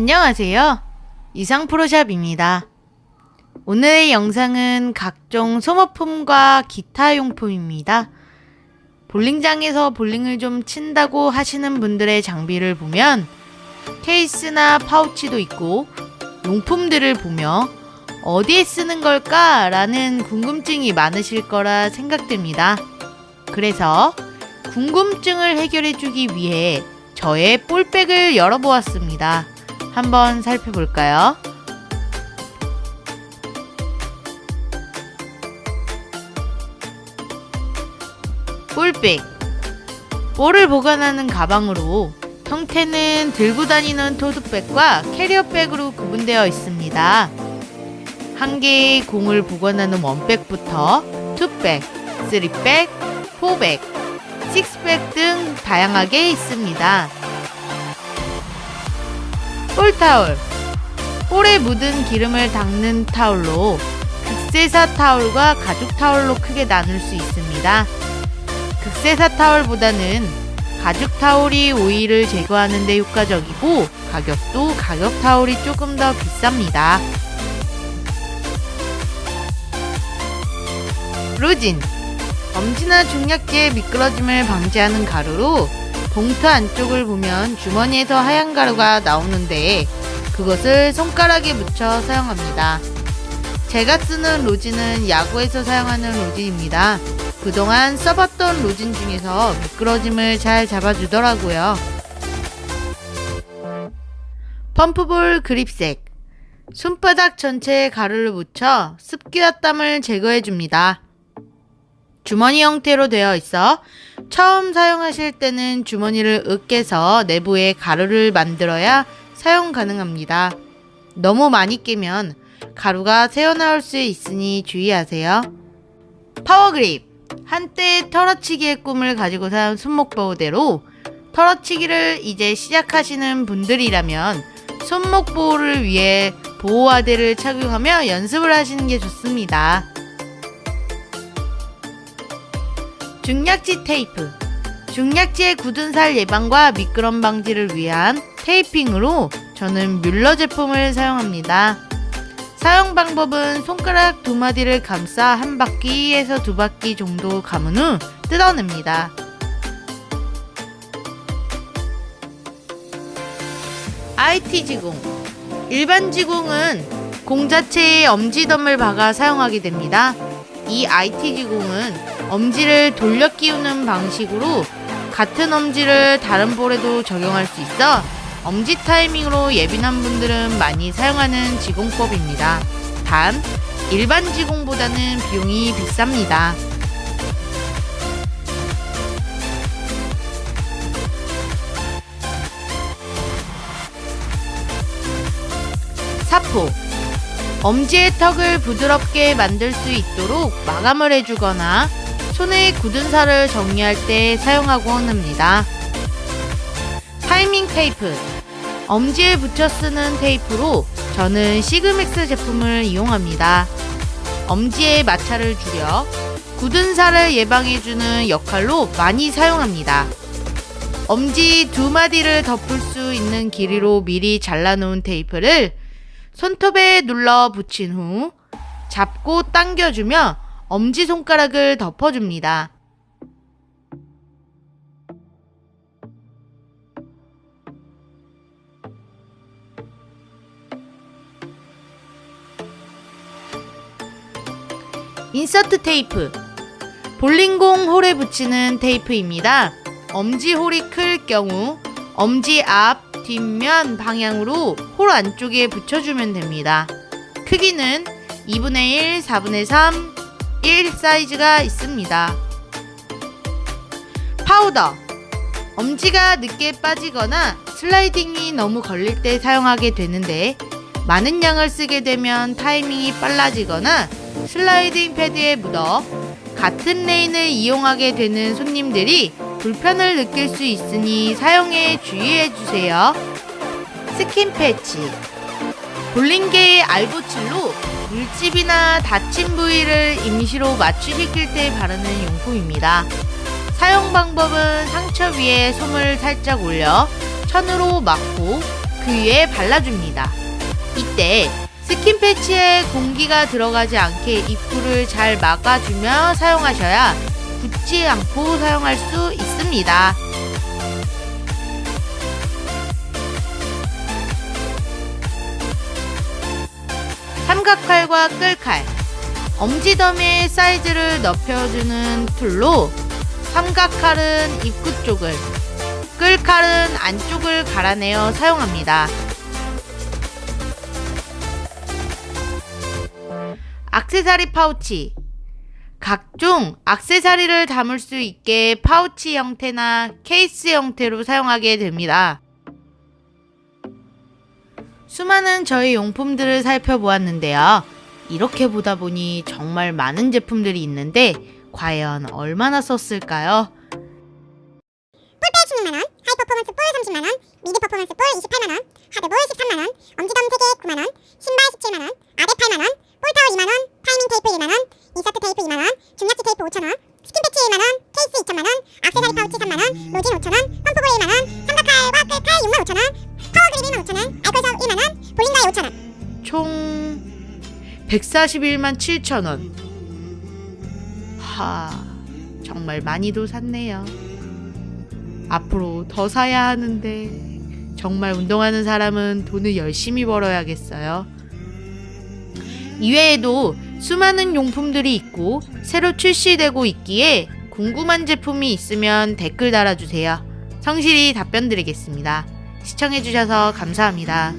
안녕하세요. 이상 프로샵입니다. 오늘의 영상은 각종 소모품과 기타 용품입니다. 볼링장에서 볼링을 좀 친다고 하시는 분들의 장비를 보면 케이스나 파우치도 있고 용품들을 보며 어디에 쓰는 걸까? 라는 궁금증이 많으실 거라 생각됩니다. 그래서 궁금증을 해결해 주기 위해 저의 볼백을 열어보았습니다. 한번 살펴볼까요? 볼백. 볼을 보관하는 가방으로 형태는 들고 다니는 토드백과 캐리어백으로 구분되어 있습니다. 한 개의 공을 보관하는 원백부터 투백, 쓰리백, 포백, 식스백 등 다양하게 있습니다. 볼타올. 볼에 묻은 기름을 닦는 타올로 극세사 타올과 가죽 타올로 크게 나눌 수 있습니다. 극세사 타올보다는 가죽 타올이 오일을 제거하는 데 효과적이고 가격도 가격 타올이 조금 더 비쌉니다. 로진 엄지나 중약지의 미끄러짐을 방지하는 가루로 봉투 안쪽을 보면 주머니에서 하얀 가루가 나오는데 그것을 손가락에 묻혀 사용합니다. 제가 쓰는 로진은 야구에서 사용하는 로진입니다. 그동안 써봤던 로진 중에서 미끄러짐을 잘 잡아주더라고요. 펌프볼 그립색 손바닥 전체에 가루를 묻혀 습기와 땀을 제거해줍니다. 주머니 형태로 되어 있어 처음 사용하실 때는 주머니를 으깨서 내부에 가루를 만들어야 사용 가능합니다. 너무 많이 끼면 가루가 새어나올 수 있으니 주의하세요. 파워그립 한때 털어치기의 꿈을 가지고 산 손목보호대로 털어치기를 이제 시작하시는 분들이라면 손목 보호를 위해 보호화대를 착용하며 연습을 하시는 게 좋습니다. 중약지 테이프. 중약지의 굳은 살 예방과 미끄럼 방지를 위한 테이핑으로 저는 뮬러 제품을 사용합니다. 사용 방법은 손가락 두 마디를 감싸 한 바퀴에서 두 바퀴 정도 감은 후 뜯어냅니다. IT 지공. 일반 지공은 공 자체에 엄지덤을 박아 사용하게 됩니다. 이 IT 지공은 엄지를 돌려 끼우는 방식으로 같은 엄지를 다른 볼에도 적용할 수 있어 엄지 타이밍으로 예민한 분들은 많이 사용하는 지공법입니다. 단, 일반 지공보다는 비용이 비쌉니다. 사포. 엄지의 턱을 부드럽게 만들 수 있도록 마감을 해주거나 손의 굳은 살을 정리할 때 사용하곤 합니다. 타이밍 테이프. 엄지에 붙여 쓰는 테이프로 저는 시그맥스 제품을 이용합니다. 엄지의 마찰을 줄여 굳은 살을 예방해주는 역할로 많이 사용합니다. 엄지 두 마디를 덮을 수 있는 길이로 미리 잘라놓은 테이프를 손톱에 눌러 붙인 후 잡고 당겨주며 엄지손가락을 덮어줍니다. 인서트 테이프. 볼링공 홀에 붙이는 테이프입니다. 엄지 홀이 클 경우 엄지 앞, 뒷면 방향으로 홀 안쪽에 붙여주면 됩니다. 크기는 2분의 1, 4분의 3, 1 사이즈가 있습니다. 파우더. 엄지가 늦게 빠지거나 슬라이딩이 너무 걸릴 때 사용하게 되는데 많은 양을 쓰게 되면 타이밍이 빨라지거나 슬라이딩 패드에 묻어 같은 레인을 이용하게 되는 손님들이 불편을 느낄 수 있으니 사용에 주의해 주세요. 스킨 패치. 볼링계의 알보칠로 물집이나 다친 부위를 임시로 마취시킬 때 바르는 용품입니다. 사용 방법은 상처 위에 솜을 살짝 올려 천으로 막고 그그 위에 발라줍니다. 이때 스킨 패치에 공기가 들어가지 않게 입구를 잘 막아주며 사용하셔야 굳지 않고 사용할 수 있습니다. 삼각칼과 끌칼, 엄지덤의 사이즈를 넓혀주는 툴로 삼각칼은 입구 쪽을, 끌칼은 안쪽을 갈아내어 사용합니다. 악세사리 파우치 각종 악세사리를 담을 수 있게 파우치 형태나 케이스 형태로 사용하게 됩니다. 수많은 저희 용품들을 살펴보았는데요. 이렇게 보다 보니 정말 많은 제품들이 있는데 과연 얼마나 썼을까요? 뿔빼 16만원, 하이 퍼포먼스 뿔 30만원, 미드 퍼포먼스 뿔 28만원, 하드볼 13만원, 엄지덤 3개 9만원, 신발 17만원, 아대 8만원, 총 141만 7천 원. 하, 정말 많이도 샀네요. 앞으로 더 사야 하는데 정말 운동하는 사람은 돈을 열심히 벌어야겠어요. 이외에도 수많은 용품들이 있고 새로 출시되고 있기에 궁금한 제품이 있으면 댓글 달아주세요. 성실히 답변 드리겠습니다. 시청해주셔서 감사합니다.